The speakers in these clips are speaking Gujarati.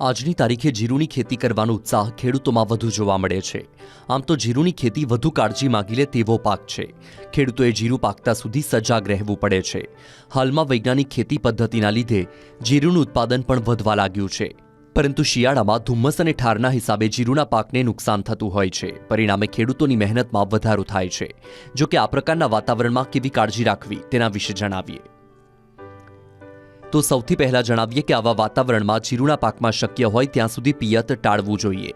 આજની તારીખે જીરુની ખેતી કરવાનો ઉત્સાહ ખેડૂતોમાં વધુ જોવા મળે છે. આમ તો જીરુની ખેતી વધુ કાળજી માગી લે તેવો પાક છે. ખેડૂતોએ જીરું પાકતા સુધી સજાગ રહેવું પડે છે. હાલમાં વૈજ્ઞાનિક ખેતી પદ્ધતિના લીધે જીરુનું ઉત્પાદન પણ વધવા લાગ્યું છે. પરંતુ શિયાળામાં ધુમ્મસ અને ઠારના હિસાબે જીરુના પાકને નુકસાન થતું હોય છે. પરિણામે ખેડૂતોની મહેનતમાં વધારો થાય છે. જો કે આ પ્રકારના વાતાવરણમાં કેવી કાળજી રાખવી તેના વિશે જણાવીએ. તો સૌથી પહેલા જણાવીએ કે આવા વાતાવરણમાં જીરુના પાકમાં શક્ય હોય ત્યાં સુધી પિયત ટાળવું જોઈએ.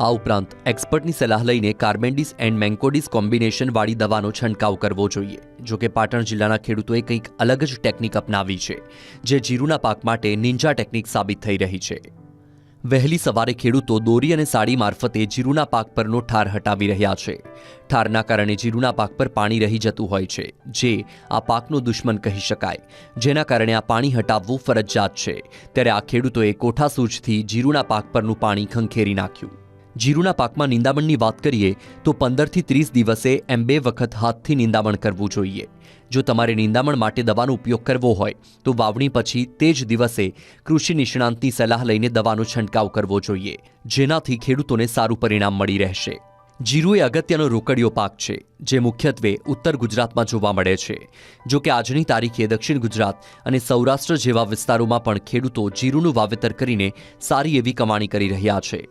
આ ઉપરાંત એક્સપર્ટની સલાહ લઈને કાર્બેન્ડિસ એન્ડ મેન્કોડિસ કોમ્બિનેશનવાળી દવાનો છંટકાવ કરવો જોઈએ. જો કે પાટણ જિલ્લાના ખેડૂતોએ કંઈક અલગ જ ટેકનિક અપનાવી છે, જે જીરુના પાક માટે નિંજા ટેકનિક સાબિત થઈ રહી છે. વહેલી સવારે ખેડૂતો દોરી અને સાડી મારફતે જીરુના પાક પરનો ઠાર હટાવી રહ્યા છે. ઠારના કારણે જીરુના પાક પર પાણી રહી જતું હોય છે, જે આ પાકનો દુશ્મન કહી શકાય. જેના કારણે આ પાણી હટાવવું ફરજિયાત છે. ત્યારે આ ખેડૂતોએ કોઠાસૂજથી જીરુના પાક પરનું પાણી ખંખેરી નાખ્યું. જીરુના પાકમાં નિંદામણની વાત કરીએ તો પંદરથી ત્રીસ દિવસે એમ બે વખત હાથથી નિંદામણ કરવું જોઈએ. જો તમારે નિંદામણ માટે દવાનો ઉપયોગ કરવો હોય, તો વાવણી પછી તે જ દિવસે કૃષિ નિષ્ણાંતની સલાહ લઈને દવાનો છંટકાવ કરવો જોઈએ, જેનાથી ખેડૂતોને સારું પરિણામ મળી રહેશે. જીરુ એ અગત્યનો રોકડિયો પાક છે, જે મુખ્યત્વે ઉત્તર ગુજરાતમાં જોવા મળે છે. જો કે આજની તારીખે દક્ષિણ ગુજરાત અને સૌરાષ્ટ્ર જેવા વિસ્તારોમાં પણ ખેડૂતો જીરુનું વાવેતર કરીને સારી એવી કમાણી કરી રહ્યા છે.